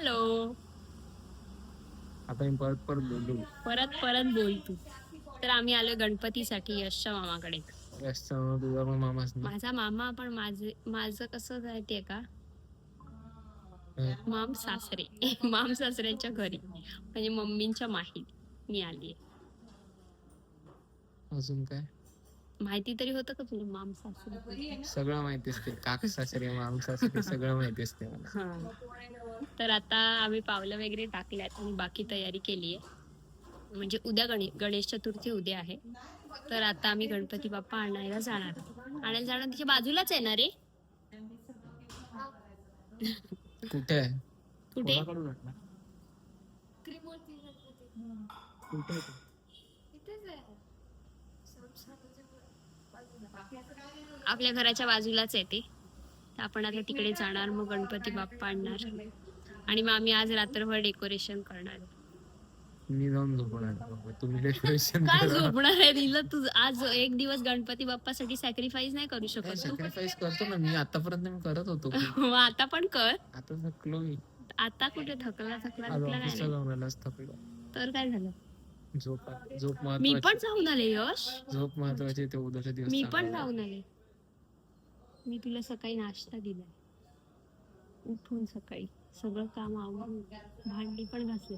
Hello. आता मी परत परत बोललो परत परत बोल तू. तर आम्ही आलोय गणपतीसाठी यशच्या मामाकडे. जास्त तुझा पण मामाच नाही माझा मामा पण माझे माझं कसं माहितीये का? हं. माम सासरे. माम सासऱ्यांच्या घरी. म्हणजे मम्मींच्या माही मी आली अजून काय? माहिती तरी होतं का तुला माम सासरे सगळं माहिती असते. काक सासरे माम सासरे सगळं माहिती असते मला. हा. तर आता आम्ही पावलं वगैरे टाकल्यात आणि बाकी तयारी केली आहे म्हणजे उद्या गणे गणेश चतुर्थी उद्या आहे. तर आता आम्ही गणपती बाप्पा आणायला जाणार. आहोत. आणायला जाणार तिच्या बाजूलाच आहे ना रे? कुठे? आहे कुठे? कुठे आहे तो? आपल्या घराच्या बाजूलाच आहे ते. आपण आता तिकडे जाणार मग गणपती बाप्पा आणणार. आणि मग आम्ही आज रात्रभर डेकोरेशन करणार. मी जाऊन झोपणार. तुम्ही डेकोरेशन काय झोपणार आहे दिलं तू? आज एक दिवस गणपती बाप्पासाठी सॅक्रिफाईस नाही करू शकत. तू सॅक्रिफाइस करतो ना मी. आतापर्यंत मी करत होतो. मग आता पण कर. आता थकलो मी. आता कुठे थकला थकला थकला नाही. तर काय झालं? झोप झोप मी महत्वाची. पण जाऊन आले यश. झोप महत्वाची ते उद्याच्या दिवस मी पण चांगला जाऊन आले. मी तुला सकाळी नाश्ता दिलाय. उठून सकाळी सगळं काम आवरून भांडी पण घासले.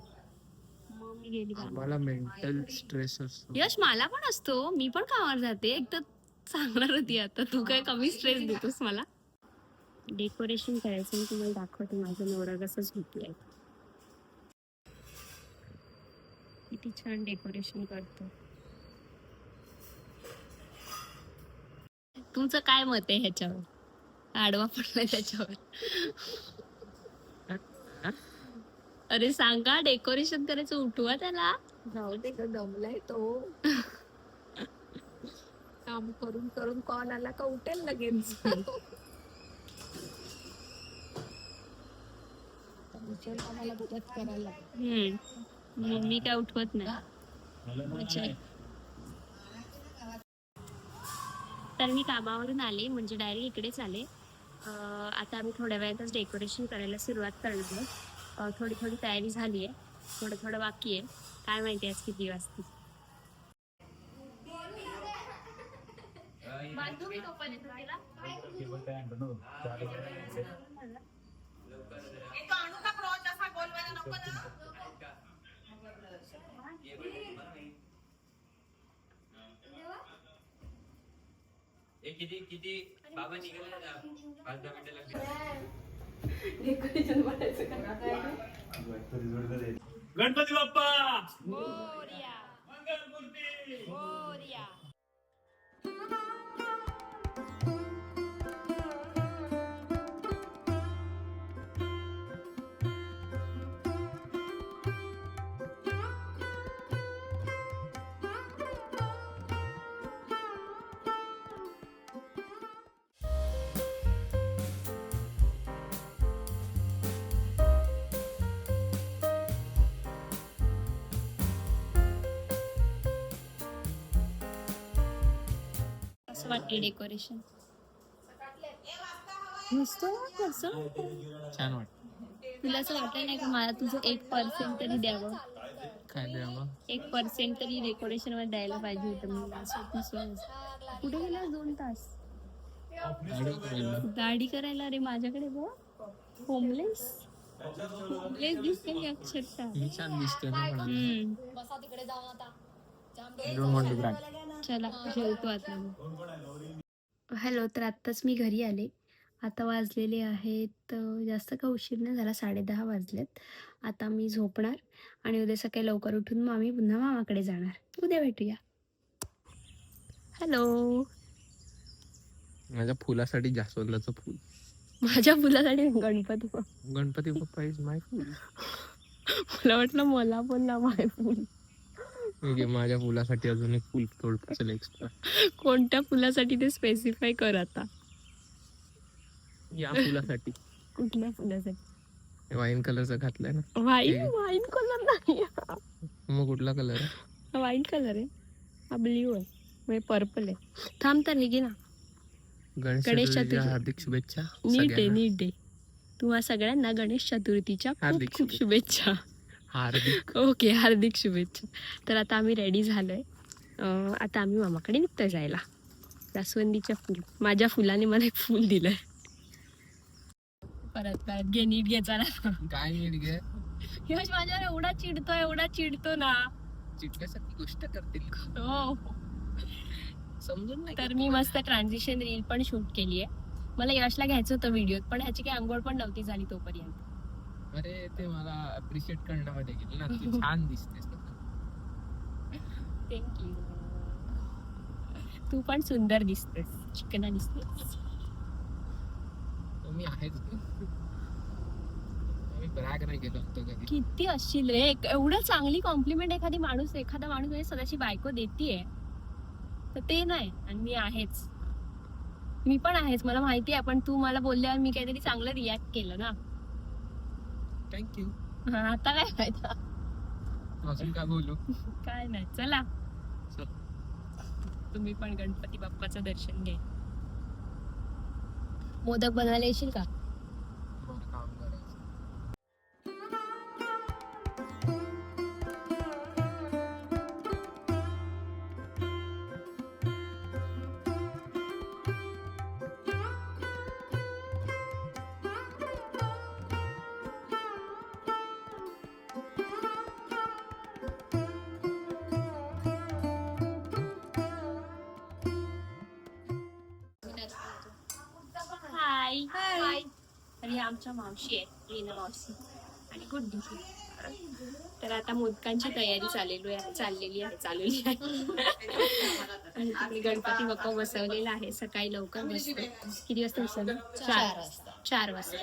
मग मी गेली. मला मेंटल स्ट्रेस असतो. यश मला पण असतो. मी पण कामावर जाते. एक तर सांगणार होती आता. तू काय कमी स्ट्रेस देतोस मला? डेकोरेशन करायचं मी तुम्हाला दाखवते. माझा नवरा कसं झोपलाय. किती छान डेकोरेशन करतो. तुमचं काय मत आहे ह्याच्यावर? आडवा पडलाय त्याच्यावर. अरे सांगा डेकोरेशन करायचं उठवा त्याला. जाऊ दे ग दमलाय तो. काम करून करून कॉल आला का उठेल लगेच. विचार आम्हाला मदत करायला हो, मम्मी काय उठवत नाही. तर मी कामावरून आले म्हणजे डायरेक्ट इकडेच आले. आता आम्ही थोड्या वेळातच डेकोरेशन करायला सुरुवात करणार आहोत. थोडी थोडी तयारी झाली आहे. थोडं थोडं बाकी आहे. काय माहिती आज किती वाजतील. हे किती किती बाबा निघाले ना? पाच दहा मिनिटं लागली. गणपती बाप्पा! वाटते डेकोरेशन मस्त कसं छान वाटत तुला असं वाटलं नाही का मला तुझं एक पर्सेंट तरी द्यावं? काय द्यावं? एक पर्सेंट तरी डेकोरेशन वर द्यायला पाहिजे होतं मला असं विश्वास. कुठे गेला दोन तास? गाडी करायला. अरे माझ्याकडे बघ. होमलेस होमलेस दिसते मी अक्षरशः? मी छान दिसतोय ना हम्म. Want to brag. चला जेवतो आता हॅलो तर आत्ताच मी घरी आले. आता वाजलेले आहेत जास्त का उशीर नाही झाला साडेदहा वाजलेत. आता मी झोपणार आणि उद्या सकाळी लवकर उठून मग आम्ही पुन्हा मामाकडे जाणार. उद्या भेटूया. हॅलो. माझ्या फुलासाठी जास्वंदाचं फुल. माझ्या फुलासाठी गणपती. गणपती बाप्पा इज माय फुल. मला वाटलं मला बोलला माय फुल. मी घे माझ्या फुलासाठी अजून एक फुल चल एक्स्ट्रा कोणत्या फुलासाठी ते स्पेसिफाय कर आता? या फुलासाठी. कुठल्या फुलासाठी? वाईन कलरचं घातलंय ना. वाईन वाईन कलर नाही. मग कुठला कलर आहे? हा वाईट कलर आहे. हा ब्ल्यू आहे. म्हणजे पर्पल आहे. थांब तर हे घे ना. गणेश गणेश चतुर्थीच्या चतुर्थी. हार्दिक शुभेच्छा नीट आहे सगळ्यांना. नीट आहे. तुम्हा सगळ्यांना गणेश चतुर्थीच्या खूप हार्दिक खूप शुभेच्छा. हार्दिक. ओके हार्दिक शुभेच्छा. तर आता आम्ही रेडी झालोय. आता आम्ही मामाकडे निघतोय जायला. जास्वंदीच्या फुल माझ्या फुलाने मला एक फुल दिलंय. परत परत घे नीट घे चला काय नीट घे? यश माझ्यावर एवढा चिडतो एवढा चिडतो ना. चिटण्यासाठी गोष्ट करतील. हो. समजून नाही तर मी मस्त ट्रान्झिशन रील पण शूट केली आहे मला यशला घ्यायचं होतं व्हिडिओत पण ह्याची काही आंघोळ पण नव्हती झाली तोपर्यंत. अरे ते मला अप्रिशिएट करण्यामध्ये गेली ना. तू छान दिसतेस थँक्यू तू पण सुंदर दिसतेस. चिकना दिसतेस. मी आहेच. मी ब्रॅग नाही केलं होतं कधी. किती असशील रे. एक- एवढं चांगली कॉम्प्लिमेंट एखादी माणूस एखादा माणूस म्हणजे स्वतःची बायको देतीये. तर ते नाही. आणि मी आहेच. मी पण आहेच. मला माहिती आहे पण तू मला बोलल्यावर मी काहीतरी चांगलं रिॲक्ट केलं ना. थँक्यू हा, आता काय फायदा? अजून काय बोलू? काय नाही चला. चल. तुम्ही पण गणपती बाप्पाचं दर्शन घ्या. मोदक बनायला येशील का? ही आमच्या मावशी आहे रीना मावशी. आणि गुड्डी. तर आता मोदकांची तयारी चाललेली आहे चाललेली आहे चाललेली आहे. आणि तिकडे गणपती बाप्पा बसवलेला आहे सकाळी लवकर बसतो. किती वाजता बसवलं चार. वाजता. चार वाजता.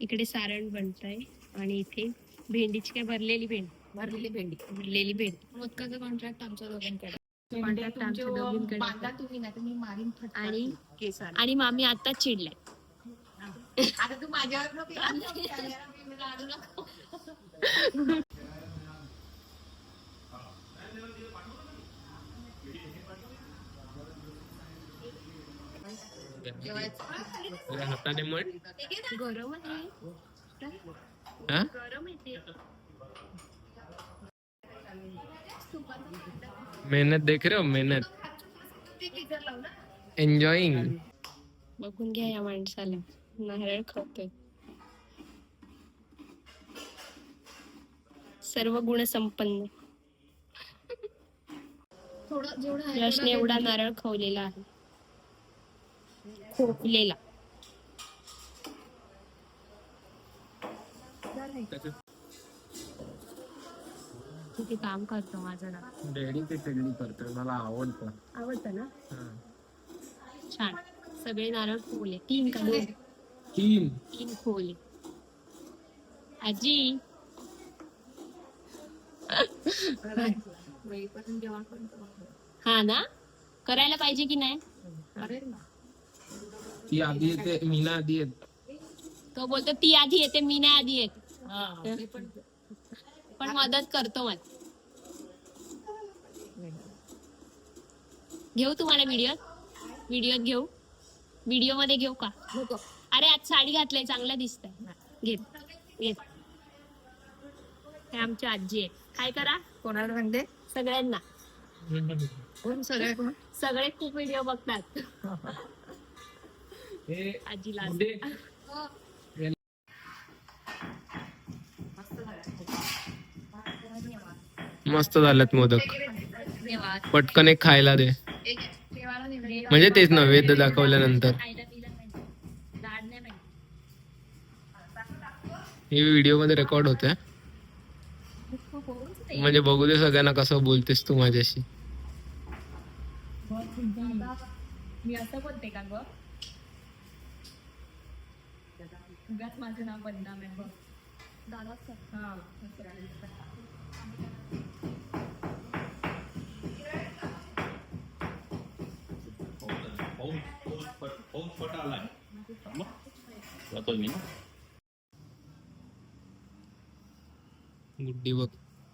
इकडे सारण बनतंय आणि इथे भेंडीची काय भरलेली भेंड? भरलेली भेंडी. भरलेली भेंड. मोदकाचं कॉन्ट्रॅक्ट आमच्या दोघांकडे. Contract आमच्या दोघींकडे. आणि. आणि मामी आता चिडलाय. आता तू माझ्यावर नको येऊ. कॅमेरा बिमेरा आणू नको. तुझ्या हाताने मळ गरम आहे हा गरम ते. मेहनत देख रहे हो मेहनत एन्जॉईंग बघून घ्या या माणसाला नारळ खातोय सर्व गुण संपन्न थोडं जेवढं आहे यशने एवढा नारळ खवलेला आहे. खोकलेला किती काम करतो माझं ना. डेडी ते टेडी करतोय मला आवडतं. आवडतं ना? हा. छान. सगळे नारळ खोवले. तीन का दोन? तीन तीन खोवले आजी. हा ना? करायला पाहिजे की नाही. ती आधी येते मीना आधी येत. तो बोलतो ती आधी येते मी नाही आधी येत. पण मदत करतो मला. घेऊ तुम्हाला व्हिडिओ व्हिडिओत घेऊ? व्हिडिओमध्ये घेऊ का? नको. अरे आज साडी घातलंय चांगलं दिसतंय. घेत घेत हे आमची आजी आहे. काय करा? कोणाला म्हणते? सगळ्यांना. कोण? सगळे कोण? सगळे खूप व्हिडिओ बघतात. हे आजीला मस्त झाल्यात मोदक. पटकन एक खायला दे. म्हणजे तेच ना वेद दाखवल्यानंतर खायला पिला पाहिजे. लाड नाही पाहिजे. ही व्हिडिओमध्ये रेकॉर्ड होते म्हणजे बघू दे सगळ्यांना कसं बोलतेस तू माझ्याशी. मी असं बोलते का ग? उगाच माझं नाव बदनाम आहे बघ. हा. गुड्डी बघ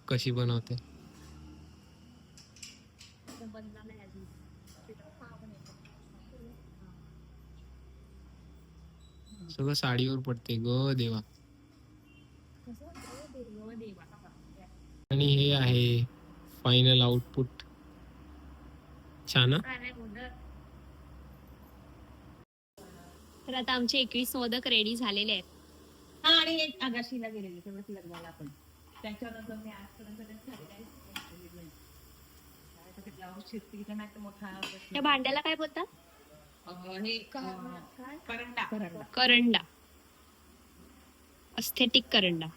कशी बनवते. सगळं साडीवर पडते ग देवा आणि हे आहे फायनल आउटपुट छान? तर आता आमचे एकवीस मोदक रेडी झालेले आहेत हा आणि आगाशीला गेलेली तेव्हाच लग्नाला आपण त्याच्यानंतर मी आजपर्यंत ब्लाऊज नाही. तर मोठा. त्या भांड्याला काय बोलतात? हे करंडा. करंडा. करंडा. अस्थेटिक करंडा.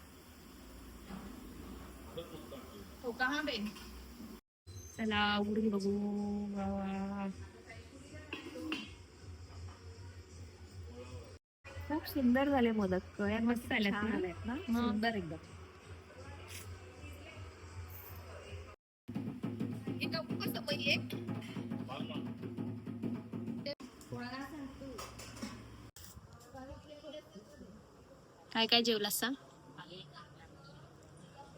हो का हा बेन? चला उघडून बघू. खूप सुंदर झाले मोदक. कळ्या मस्त हा. सुंदर एकदम. काय काय जेवलास सांग?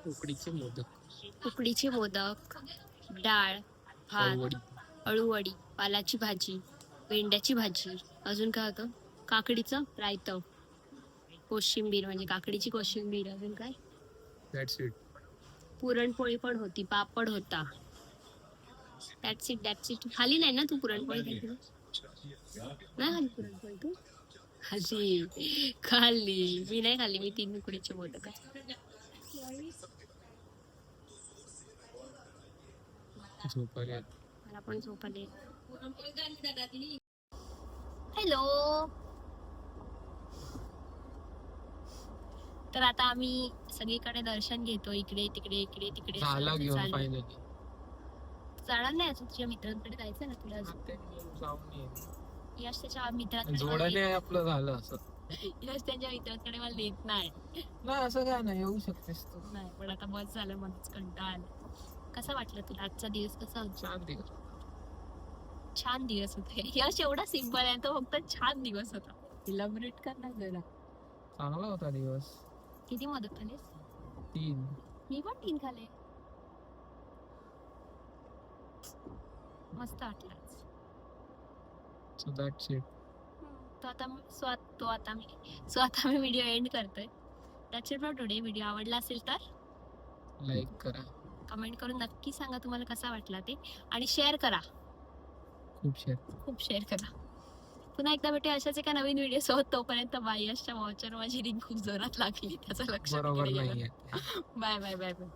उकडीचे मोदक. उकडीचे मोदक डाळ भात अळूवडी. पालाची भाजी भेंड्याची भाजी. अजून काय होतं? काकडीचं रायतं. कोशिंबीर म्हणजे काकडीची कोशिंबीर. अजून काय? पुरणपोळी पण होती पापड होता. दॅट्स इट दॅट्स इट खाली नाही ना तू पुरणपोळी? नाही खाल्ली पुरणपोळी तू? खाल्ली खाल्ली मी नाही खाल्ली मी तीन मोदक आहे. झोपायला मला पण झोप आली हॅलो. तर आता आम्ही सगळीकडे दर्शन घेतो. इकडे तिकडे इकडे तिकडे. जाणार नाही तुझ्या मित्रांकडे जायचं ना तुला यश त्याच्या मित्रांकडे आपलं झालं असं. यश त्यांच्या मित्रांकडे मला नेत नाही. नाही असं काय नाही येऊ शकतेस तू. नाही पण आता बस झालं म्हणूनच कंटाळा आला. कसा वाटलं तुला आजचा दिवस कसा होता? छान दिवस. छान दिवस होते. यश एवढा सिंपल आहे तो फक्त छान दिवस होता. इलॅबोरेट कर ना जरा. चांगला होता दिवस. किती मदत खालीस तीन. मी पण तीन खाले मस्त वाटलं. सो दॅट्स इट तो आता सो आत- तो आता मी सो आता मी व्हिडिओ एंड करतोय. That's it for today video आवडला असेल तर? लाईक करा. कमेंट करून नक्की सांगा तुम्हाला कसा वाटला ते. आणि शेअर करा. खूप शेअर खूप शेअर करा. पुन्हा एकदा भेटूया अशाच एका नवीन व्हिडिओ सोबत. तोपर्यंत बायसच्या वॉचर माझी रिंग खूप जोरात लागली. त्याचं लक्ष बरोबर नाहीये. Bye bye bye bye